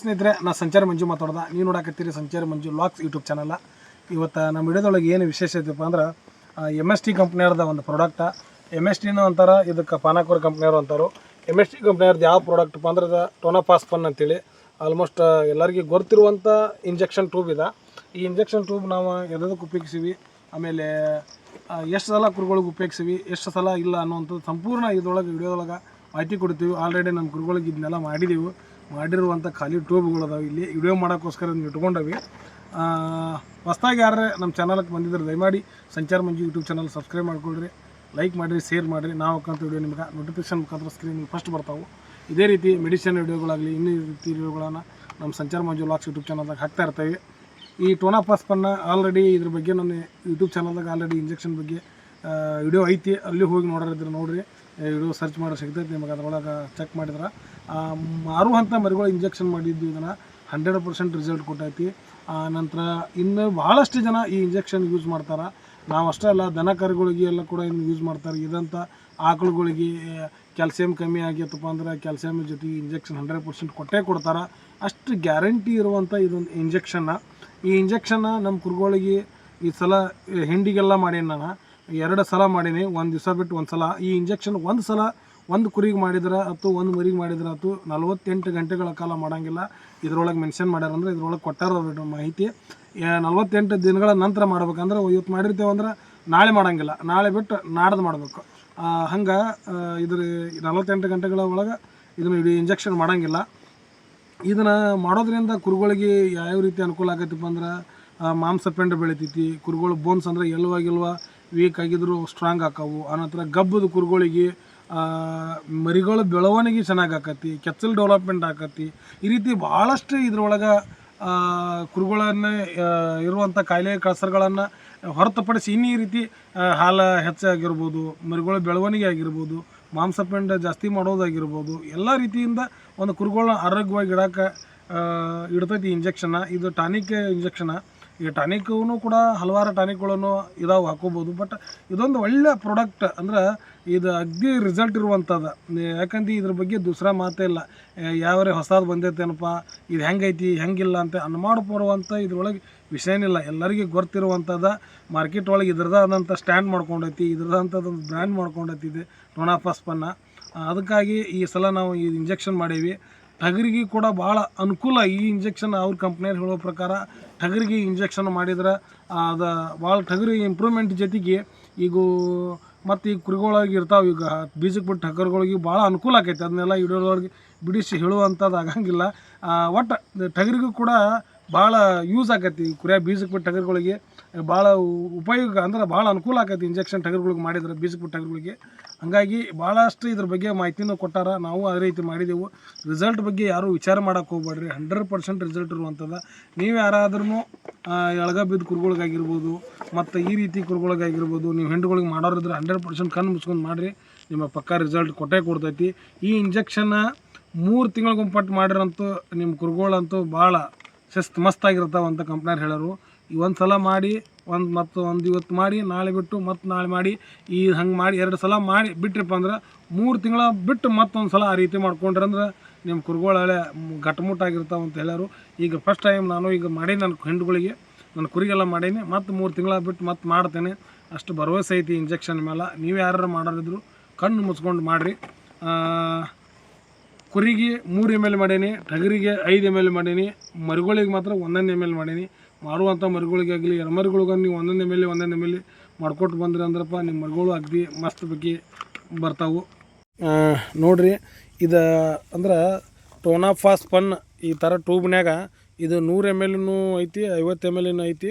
ಸ್ನೇಹಿತರೆ, ನಾ ಸಂಚಾರ ಮಂಜು ಮಾತಾಡ್ದೆ. ನೀವು ನೋಡಕತ್ತೀರಿ ಸಂಚಾರ ಮಂಜು ಲಾಕ್ಸ್ ಯೂಟ್ಯೂಬ್ ಚಾನಲ್ ಇವತ್ತು ನಮ್ಮ ವಿಡಿಯೋದೊಳಗೆ ಏನು ವಿಶೇಷ ಐತಪ್ಪ ಅಂದ್ರೆ ಎಂ ಎಸ್ ಟಿ ಕಂಪ್ನಿಯವ್ರದ ಒಂದು ಪ್ರಾಡಕ್ಟ ಎಂ ಎಸ್ ಟಿನೂ ಅಂತಾರೆ, ಇದಕ್ಕೆ ಪಾನಾಕೋರ್ ಕಂಪ್ನಿಯವ್ರು ಅಂತಾರೆ. ಎಂ ಎಸ್ ಟಿ ಕಂಪ್ನಿಯವ್ರದ್ದು ಯಾವ ಪ್ರಾಡಕ್ಟಪ್ಪ ಅಂದ್ರೆ ಅದು ಟೊನೋಪಾಸ್ ಪನ್ ಅಂತೇಳಿ. ಆಲ್ಮೋಸ್ಟ್ ಎಲ್ಲರಿಗೂ ಗೊತ್ತಿರುವಂಥ ಇಂಜೆಕ್ಷನ್ ಟ್ಯೂಬ್ ಇದೆ. ಈ ಇಂಜೆಕ್ಷನ್ ಟ್ಯೂಬ್ ನಾವು ಎದಕ್ಕೆ ಉಪಯೋಗಿಸಿವಿ? ಆಮೇಲೆ ಎಷ್ಟು ಸಲ ಕುರುಗಳಿಗೆ ಉಪಯೋಗಿಸಿವಿ? ಎಷ್ಟು ಸಲ ಇಲ್ಲ ಅನ್ನೋವಂಥದ್ದು ಸಂಪೂರ್ಣ ಇದ್ರೊಳಗೆ ವಿಡಿಯೋದೊಳಗೆ ಮಾಹಿತಿ ಕೊಡ್ತೀವಿ. ಆಲ್ರೆಡಿ ನಮ್ಮ ಕುರುಗಳಿಗೆ ಇದನ್ನೆಲ್ಲ ಮಾಡಿದ್ದೀವಿ ಮಾಡಿರುವಂಥ ಖಾಲಿ ಟ್ಯೂಬ್ಗಳು ಅದಾವೆ ಇಲ್ಲಿ ವಿಡಿಯೋ ಮಾಡೋಕ್ಕೋಸ್ಕರ ಇಟ್ಕೊಂಡವಿ. ಹೊಸ್ದಾಗಿ ಯಾರೇ ನಮ್ಮ ಚಾನಲ್ಗೆ ಬಂದಿದ್ರೆ ದಯಮಾಡಿ Sanchara Manju YouTube channel subscribe ಮಾಡ್ಕೊಳ್ರಿ, ಲೈಕ್ ಮಾಡಿರಿ, ಶೇರ್ ಮಾಡಿರಿ. ನಾವು ಹಾಕೋಂಥ ವಿಡಿಯೋ ನಿಮ್ಗೆ ನೋಟಿಫಿಕೇಶನ್ ಮುಖಾಂತರ ಸ್ಕ್ರೀನ್ ಫಸ್ಟ್ ಬರ್ತಾವೆ. ಇದೇ ರೀತಿ ಮೆಡಿಸಿನ್ ವಿಡಿಯೋಗಳಾಗಲಿ ಇನ್ನೂ ರೀತಿ ವಿಡಿಯೋಗಳನ್ನು ನಮ್ಮ ಸಂಚಾರ ಮಂಜು ಲಾಕ್ಸ್ ಯೂಟ್ಯೂಬ್ ಚಾನಲ್ದಾಗ ಹಾಕ್ತಾ ಇರ್ತೇವೆ. ಈ ಟೋನಾಪಾಸ್ ಪನ್ನ ಆಲ್ರೆಡಿ ಇದ್ರ ಬಗ್ಗೆ ನನ್ನ ಯೂಟ್ಯೂಬ್ ಚಾನಲ್ದಾಗ ಆಲ್ರೆಡಿ ಇಂಜೆಕ್ಷನ್ ಬಗ್ಗೆ ವಿಡಿಯೋ ಐತಿ. ಅಲ್ಲಿ ಹೋಗಿ ನೋಡೋರಿದ್ರೆ ನೋಡ್ರಿ. ವಿಡಿಯೋ ಸರ್ಚ್ ಮಾಡೋ ಸಿಗ್ತೈತೆ ನಿಮಗೆ ಅದ್ರೊಳಗೆ ಚೆಕ್ ಮಾಡಿದ್ರೆ. ಮಾರುವಂಥ ಮರಿಗಳು ಇಂಜೆಕ್ಷನ್ ಮಾಡಿದ್ದು ಇದನ್ನು ಹಂಡ್ರೆಡ್ ಪರ್ಸೆಂಟ್ ರಿಸಲ್ಟ್ ಕೊಟ್ಟೈತಿ. ಆ, ನಂತರ ಇನ್ನು ಭಾಳಷ್ಟು ಜನ ಈ ಇಂಜೆಕ್ಷನ್ ಯೂಸ್ ಮಾಡ್ತಾರೆ. ನಾವು ಅಷ್ಟೇ ಅಲ್ಲ ದನ ಕರುಗಳಿಗೆ ಎಲ್ಲ ಕೂಡ ಇನ್ನು ಯೂಸ್ ಮಾಡ್ತಾರೆ. ಇದಂಥ ಆಕಳುಗಳಿಗೆ ಕ್ಯಾಲ್ಸಿಯಂ ಕಮ್ಮಿ ಆಗೈತಪ್ಪ ಅಂದ್ರೆ ಕ್ಯಾಲ್ಸಿಯಂ ಜೊತೆಗೆ ಇಂಜೆಕ್ಷನ್ ಹಂಡ್ರೆಡ್ ಪರ್ಸೆಂಟ್ ಕೊಟ್ಟೇ ಕೊಡ್ತಾರೆ. ಅಷ್ಟು ಗ್ಯಾರಂಟಿ ಇರುವಂಥ ಇದೊಂದು ಇಂಜೆಕ್ಷನ್ನ ಈ ಇಂಜೆಕ್ಷನ್ನ ನಮ್ಮ ಕುರುಗಳಿಗೆ ಈ ಸಲ ಹಿಂಡಿಗೆಲ್ಲ ಮಾಡೀನಿ ನಾನು. ಎರಡು ಸಲ ಮಾಡೀನಿ, ಒಂದು ದಿವಸ ಬಿಟ್ಟು ಒಂದು ಸಲ. ಈ ಇಂಜೆಕ್ಷನ್ ಒಂದು ಸಲ ಒಂದು ಕುರಿಗೆ ಮಾಡಿದ್ರೆ ಅಥವಾ ಒಂದು ಮರಿಗೆ ಮಾಡಿದ್ರೆ ಆತು ನಲ್ವತ್ತೆಂಟು ಗಂಟೆಗಳ ಕಾಲ ಮಾಡೋಂಗಿಲ್ಲ. ಇದ್ರೊಳಗೆ ಮೆನ್ಷನ್ ಮಾಡ್ಯಾರ ಅಂದ್ರೆ ಇದ್ರೊಳಗೆ ಕೊಟ್ಟಾರ ಮಾಹಿತಿ. ನಲ್ವತ್ತೆಂಟು ದಿನಗಳ ನಂತರ ಮಾಡ್ಬೇಕಂದ್ರೆ ಇವತ್ತು ಮಾಡಿರ್ತೇವೆ ಅಂದ್ರೆ ನಾಳೆ ಮಾಡೋಂಗಿಲ್ಲ. ನಾಳೆ ಬಿಟ್ಟು ನಾಡ್ದು ಮಾಡಬೇಕು. ಹಂಗೆ ಇದ್ರ ನಲ್ವತ್ತೆಂಟು ಗಂಟೆಗಳ ಒಳಗೆ ಇದನ್ನು ಇಡೀ ಇಂಜೆಕ್ಷನ್ ಮಾಡೋಂಗಿಲ್ಲ. ಇದನ್ನು ಮಾಡೋದ್ರಿಂದ ಕುರುಗಳಿಗೆ ಯಾವ ರೀತಿ ಅನುಕೂಲ ಆಗತ್ತಪ್ಪ ಅಂದ್ರೆ ಮಾಂಸ ಪೆಂಡ ಬೆಳಿತೈತಿ, ಕುರುಗಳು ಬೋನ್ಸ್ ಅಂದ್ರೆ ಎಲ್ವಾಗಿಲ್ವಾ ಗಿಲ್ವ ವೀಕ್ ಆಗಿದ್ರು ಸ್ಟ್ರಾಂಗ್ ಆಕವು. ಆನಂತರ ಗಬ್ಬದ ಕುರುಗಳಿಗೆ ಮರಿಗಳ ಬೆಳವಣಿಗೆ ಚೆನ್ನಾಗಿ ಆಕತಿ, ಕೆಚ್ಚಲ್ ಡೆವಲಪ್ಮೆಂಟ್ ಆಕತಿ. ಈ ರೀತಿ ಭಾಳಷ್ಟು ಇದ್ರೊಳಗೆ ಕುರುಗಳನ್ನು ಇರುವಂಥ ಕಾಯಿಲೆ ಕಳಸರಗಳನ್ನು ಹೊರತುಪಡಿಸಿ ಇನ್ನೂ ಈ ರೀತಿ ಹಾಲು ಹೆಚ್ಚಾಗಿರ್ಬೋದು ಮರಿಗಳ ಬೆಳವಣಿಗೆ ಆಗಿರ್ಬೋದು ಮಾಂಸಪಿಂಡ ಜಾಸ್ತಿ ಮಾಡೋದಾಗಿರ್ಬೋದು, ಎಲ್ಲ ರೀತಿಯಿಂದ ಒಂದು ಕುರುಗಳನ್ನ ಆರೋಗ್ಯವಾಗಿ ಇಡಕ್ಕೆ ಇಡ್ತೈತಿ ಇಂಜೆಕ್ಷನ್ನ ಇದು ಟಾನಿಕ್ ಇಂಜೆಕ್ಷನ ಈ ಟಾನಿಕ್ಕೂ ಕೂಡ ಹಲವಾರು ಟಾನಿಕ್ಗಳನ್ನು ಇದಾವೆ ಹಾಕೋಬೋದು, ಬಟ್ ಇದೊಂದು ಒಳ್ಳೆ ಪ್ರಾಡಕ್ಟ್ ಅಂದ್ರೆ ಇದು ಅಗ್ದಿ ರಿಸಲ್ಟ್ ಇರುವಂಥದ್ದು ಯಾಕಂದ್ರೆ ಇದ್ರ ಬಗ್ಗೆ ದೂಸರ ಮಾತೇ ಇಲ್ಲ. ಯಾವರೇ ಹೊಸದು ಬಂದೈತೇನಪ್ಪ, ಇದು ಹೆಂಗೈತಿ, ಹೆಂಗಿಲ್ಲ ಅಂತ ಅನುಮಾನ ಇದ್ರೊಳಗೆ ವಿಷಯನಿಲ್ಲ. ಎಲ್ಲರಿಗೂ ಗೊತ್ತಿರುವಂಥದ್ದು ಮಾರ್ಕೆಟ್ ಒಳಗೆ ಇದ್ರದಾದಂಥ ಸ್ಟ್ಯಾಂಡ್ ಮಾಡ್ಕೊಂಡೈತಿ ಇದ್ರದಂಥದ್ದೊಂದು ಬ್ರ್ಯಾಂಡ್ ಮಾಡ್ಕೊಂಡೈತಿ ಇದು ಟೊನಾಫಾಸ್ಪನ್ನ ಅದಕ್ಕಾಗಿ ಈ ಸಲ ನಾವು ಇದು ಇಂಜೆಕ್ಷನ್ ಮಾಡೀವಿ. ಟಗರಿಗೆ ಕೂಡ ಭಾಳ ಅನುಕೂಲ ಈ ಇಂಜೆಕ್ಷನ್ ಅವ್ರ ಕಂಪ್ನಿಯವ್ರು ಹೇಳೋ ಪ್ರಕಾರ ಟಗರಿಗೆ ಇಂಜೆಕ್ಷನ್ ಮಾಡಿದ್ರೆ ಅದು ಭಾಳ ಟಗರಿ ಇಂಪ್ರೂವ್ಮೆಂಟ್ ಜೊತೆಗೆ ಈಗ ಮತ್ತು ಈಗ ಕುರಿಗಳಾಗಿ ಇರ್ತಾವೆ ಈಗ ಬೀಜಕ್ಕೆ ಬಿಟ್ಟು ಟಗರ್ಗಳಿಗೆ ಭಾಳ ಅನುಕೂಲ ಆಕೈತೆ. ಅದನ್ನೆಲ್ಲ ವಿಡಿಯೋದೊಳಗೆ ಬಿಡಿಸಿ ಹೇಳುವಂಥದ್ದು ಆಗಂಗಿಲ್ಲ. ಒಟ್ಟು ಟಗರಿಗೂ ಕೂಡ ಭಾಳ ಯೂಸ್ ಆಕೈತಿ. ಕುರಿಯ ಬೀಜಕ್ಕೆ ಬಿಟ್ಟು ಟಗರ್ಗಳಿಗೆ ಭಾಳ ಉಪಯೋಗ ಅಂದ್ರೆ ಭಾಳ ಅನುಕೂಲ ಆಕೈತಿ ಇಂಜೆಕ್ಷನ್ ಟಗರುಗಳಿಗೆ ಮಾಡಿದ್ರೆ ಬೀಜಕ್ಕೆ ಬಿಟ್ಟು ಟಗರುಗಳಿಗೆ. ಹಂಗಾಗಿ ಭಾಳಷ್ಟು ಇದ್ರ ಬಗ್ಗೆ ಮಾಹಿತಿನೂ ಕೊಟ್ಟಾರ. ನಾವು ಅದೇ ರೀತಿ ಮಾಡಿದೆವು. ರಿಸಲ್ಟ್ ಬಗ್ಗೆ ಯಾರೂ ವಿಚಾರ ಮಾಡೋಕೆ ಹೋಗ್ಬೇಡ್ರಿ. ಹಂಡ್ರೆಡ್ ಪರ್ಸೆಂಟ್ ರಿಸಲ್ಟ್ ಇರುವಂಥದ್ದು. ನೀವು ಯಾರಾದ್ರೂ ಎಳಗ ಬಿದ್ದ ಕುರುಗಳಿಗಾಗಿರ್ಬೋದು, ಮತ್ತು ಈ ರೀತಿ ಕುರುಗಳಿಗಾಗಿರ್ಬೋದು, ನೀವು ಹೆಂಡುಗಳಿಗೆ ಮಾಡೋರಿದ್ರೆ ಹಂಡ್ರೆಡ್ ಪರ್ಸೆಂಟ್ ಕಣ್ಣು ಮುಚ್ಕೊಂಡು ಮಾಡಿರಿ. ನಿಮ್ಮ ಪಕ್ಕ ರಿಸಲ್ಟ್ ಕೊಟ್ಟೇ ಕೊಡ್ತೈತಿ. ಈ ಇಂಜೆಕ್ಷನ್ನ ಮೂರು ತಿಂಗಳಿಗೊಂಪಟ್ಟು ಮಾಡಿರಂತೂ ನಿಮ್ಮ ಕುರುಗಳಂತೂ ಭಾಳ ಶಿಸ್ತು ಮಸ್ತ್ ಆಗಿರ್ತಾವಂತ ಕಂಪ್ನಿಯವ್ರು ಹೇಳೋರು ಒಂದು ಸಲ ಮಾಡಿ, ಒಂದು ಮತ್ತು ಒಂದು ಇವತ್ತು ಮಾಡಿ, ನಾಳೆ ಬಿಟ್ಟು ಮತ್ತು ನಾಳೆ ಮಾಡಿ, ಈ ಹಂಗೆ ಮಾಡಿ, ಎರಡು ಸಲ ಮಾಡಿ ಬಿಟ್ರಪ್ಪ ಅಂದ್ರೆ ಮೂರು ತಿಂಗಳ ಬಿಟ್ಟು ಮತ್ತೊಂದು ಸಲ ಆ ರೀತಿ ಮಾಡ್ಕೊಂಡ್ರೆ ಅಂದ್ರೆ ನಿಮ್ಮ ಕುರುಗೋಳ ಹಳೆ ಅಂತ ಹೇಳ್ಯಾರು. ಈಗ ಫಸ್ಟ್ ಟೈಮ್ ನಾನು ಈಗ ಮಾಡಿ ನನ್ನ ಹೆಂಡುಗಳಿಗೆ ನನ್ನ ಕುರಿಗೆಲ್ಲ ಮಾಡೀನಿ, ಮತ್ತು ಮೂರು ತಿಂಗಳ ಬಿಟ್ಟು ಮತ್ತೆ ಮಾಡ್ತೇನೆ. ಅಷ್ಟು ಭರವಸೆ ಐತಿ ಇಂಜೆಕ್ಷನ್ ಮೇಲೆ ನೀವು ಯಾರು ಮಾಡೋರಿದ್ರು ಕಣ್ಣು ಮುಚ್ಕೊಂಡು ಮಾಡಿರಿ. ಕುರಿಗೆ ಮೂರು ಎಂ ಎಲ್ ಮಾಡೀನಿ, ಟಗರಿಗೆ ಐದು ಎಂ ಎಲ್ ಮಾಡೀನಿ, ಮರಿಗಳಿಗೆ ಮಾತ್ರ ಒಂದೊಂದು ಎಂ ಎಲ್ ಮಾಡೀನಿ. ಮಾರುವಂಥ ಮರಿಗಳಿಗಾಗಲಿ ಎಡಮರಿಗಳಿಗೂ ನೀವು ಒಂದೊಂದು ಎಂ ಎಲ್ ಒಂದೊಂದು ಎಂ ಮಾಡ್ಕೊಟ್ಟು ಬಂದ್ರಿ ಅಂದ್ರಪ್ಪ ನಿಮ್ಮ ಮರಿಗಳು ಅಗ್ದಿ ಮಸ್ತ್ ಬಗ್ಗೆ ಬರ್ತಾವು. ನೋಡ್ರಿ, ಇದು ಅಂದ್ರೆ ಟೋನಾಫಾಸ್ ಪನ್ ಈ ಥರ ಟ್ಯೂಬ್ನ್ಯಾಗ ಇದು ನೂರು ಎಂ ಎಲ್ನು ಐತಿ, ಐವತ್ತು ಎಂ ಎಲ್ನು ಐತಿ,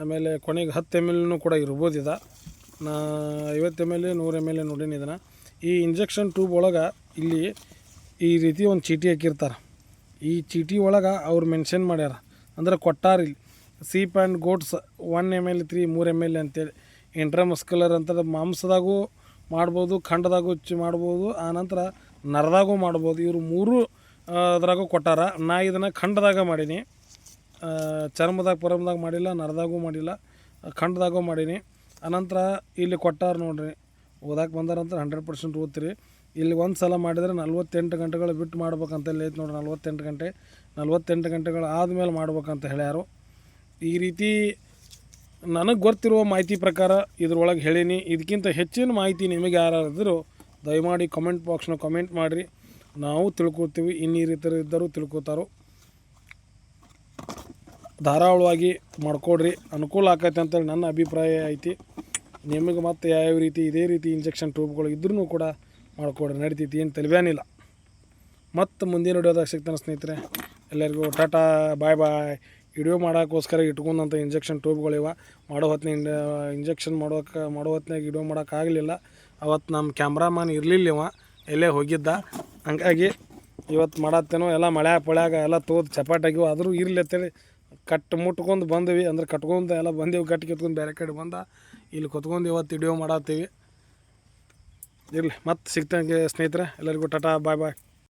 ಆಮೇಲೆ ಕೊನೆಗೆ ಹತ್ತು ಎಂ ಎಲ್ನು ಕೂಡ ಇರ್ಬೋದು ಇದು. ನಾ ಐವತ್ತು ಎಂ ಎಲ್ ನೂರು ಎಂ ಎಲ್ ನೋಡೀನಿ ಇದನ್ನು. ಈ ಇಂಜೆಕ್ಷನ್ ಟ್ಯೂಬ್ ಒಳಗೆ ಇಲ್ಲಿ ಈ ರೀತಿ ಒಂದು ಚೀಟಿ ಹಾಕಿರ್ತಾರೆ. ಈ ಚೀಟಿ ಒಳಗೆ ಅವ್ರು ಮೆನ್ಷನ್ ಮಾಡ್ಯಾರ. ಅಂದ್ರೆ ಕೊಟ್ಟಾರ ಇಲ್ಲಿ sheep and goats one M L three ಮೂರು ಎಂ ಎಲ್ ಅಂತೇಳಿ. ಇಂಟ್ರಮಸ್ಕ್ಯುಲರ್ ಅಂತ ಮಾಂಸದಾಗೂ ಮಾಡ್ಬೋದು, ಖಂಡದಾಗೂ ಚಿ ಮಾಡ್ಬೋದು ಆನಂತರ ನರದಾಗೂ ಮಾಡ್ಬೋದು. ಇವರು ಮೂರು ಅದ್ರಾಗೂ ಕೊಟ್ಟಾರ. ನಾ ಇದನ್ನು ಖಂಡದಾಗ ಮಾಡೀನಿ. ಚರ್ಮದಾಗ, ಪರಮದಾಗ ಮಾಡಿಲ್ಲ, ನರದಾಗೂ ಮಾಡಿಲ್ಲ, ಖಂಡದಾಗೂ ಮಾಡೀನಿ. ಆನಂತರ ಇಲ್ಲಿ ಕೊಟ್ಟಾರ ನೋಡ್ರಿ. ಓದಾಕೆ ಬಂದಾರಂತ ಹಂಡ್ರೆಡ್ ಪರ್ಸೆಂಟ್ ಓದ್ತೀರಿ. ಇಲ್ಲಿ ಒಂದು ಸಲ ಮಾಡಿದರೆ ನಲ್ವತ್ತೆಂಟು ಗಂಟೆಗಳು ಬಿಟ್ಟು ಮಾಡ್ಬೇಕಂತ ಐತೆ ನೋಡ್ರಿ. ನಲ್ವತ್ತೆಂಟು ಗಂಟೆ, ನಲ್ವತ್ತೆಂಟು ಗಂಟೆಗಳು ಆದಮೇಲೆ ಮಾಡ್ಬೇಕಂತ ಹೇಳ್ಯಾರು. ಈ ರೀತಿ ನನಗೆ ಗೊತ್ತಿರುವ ಮಾಹಿತಿ ಪ್ರಕಾರ ಇದ್ರೊಳಗೆ ಹೇಳೀನಿ. ಇದಕ್ಕಿಂತ ಹೆಚ್ಚಿನ ಮಾಹಿತಿ ನಿಮಗೆ ಯಾರಾದರೂ ದಯಮಾಡಿ ಕಮೆಂಟ್ ಬಾಕ್ಸ್ನ ಕಮೆಂಟ್ ಮಾಡಿರಿ. ನಾವು ಈ ರೀತಿ ಇದ್ದರೂ ತಿಳ್ಕೊತಾರೋ. ಧಾರಾಳವಾಗಿ ಮಾಡ್ಕೊಡ್ರಿ. ಅನುಕೂಲ ಆಕೈತೆ ಅಂತೇಳಿ ನನ್ನ ಅಭಿಪ್ರಾಯ ಐತಿ. ನಿಮಗೆ ಮತ್ತೆ ಯಾವ್ಯಾವ ರೀತಿ ಇದೇ ರೀತಿ ಇಂಜೆಕ್ಷನ್ ಟ್ಯೂಬ್ಗಳು ಇದ್ರೂ ಕೂಡ ಮಾಡ್ಕೊಡ್ರಿ. ನಡಿತೈತಿ. ಏನು ತಲೆಬ್ಯಾನಿಲ್ಲ ಮತ್ತು ಮುಂದಿನ ವಿಡಿಯೋದಾಗ ಸಿಗ್ತಾನೆ ಸ್ನೇಹಿತರೆ. ಎಲ್ಲರಿಗೂ ಟಾಟಾ, ಬಾಯ್ ಬಾಯ್. ವಿಡಿಯೋ ಮಾಡೋಕ್ಕೋಸ್ಕರ ಇಟ್ಕೊಂಡಂಥ ಇಂಜೆಕ್ಷನ್ ಟ್ಯೂಬ್ಗಳಿವ. ಮಾಡೋ ಹೊತ್ತಿನ ಇಂಜೆಕ್ಷನ್ ಮಾಡೋಕೆ, ಮಾಡೋ ಹೊತ್ತಿನಾಗ ವಿಡಿಯೋ ಮಾಡೋಕ್ಕಾಗಲಿಲ್ಲ ಅವತ್ತು ನಮ್ಮ ಕ್ಯಾಮ್ರಾಮನ್ ಇರಲಿಲ್ಲ ಇವ, ಎಲ್ಲೇ ಹೋಗಿದ್ದ. ಹಂಗಾಗಿ ಇವತ್ತು ಮಾಡತ್ತೇನೋ, ಎಲ್ಲ ಮಳೆ ಪಳ್ಯಾಗ ಎಲ್ಲ ತೋದು ಚಪಾಟಾಗಿವು ಆದರೂ ಇರಲಿ ಅಂತೇಳಿ ಕಟ್ ಮುಟ್ಕೊಂಡು ಬಂದ್ವಿ. ಅಂದ್ರೆ ಕಟ್ಕೊಂಡು ಎಲ್ಲ ಬಂದೀವಿ ಕಟ್ಟಿ ಕಿತ್ಕೊಂಡು ಬೇರೆ ಕಡೆ ಬಂದ. ಇಲ್ಲಿ ಕುತ್ಕೊಂಡು ಇವತ್ತು ವಿಡಿಯೋ ಮಾಡತ್ತೀವಿ. ಇರಲಿ ಮತ್ತೆ ಸಿಗ್ತಂಗೆ ಸ್ನೇಹಿತರೆ, ಎಲ್ಲರಿಗೂ ಟಾಟಾ, ಬಾಯ್ ಬಾಯ್.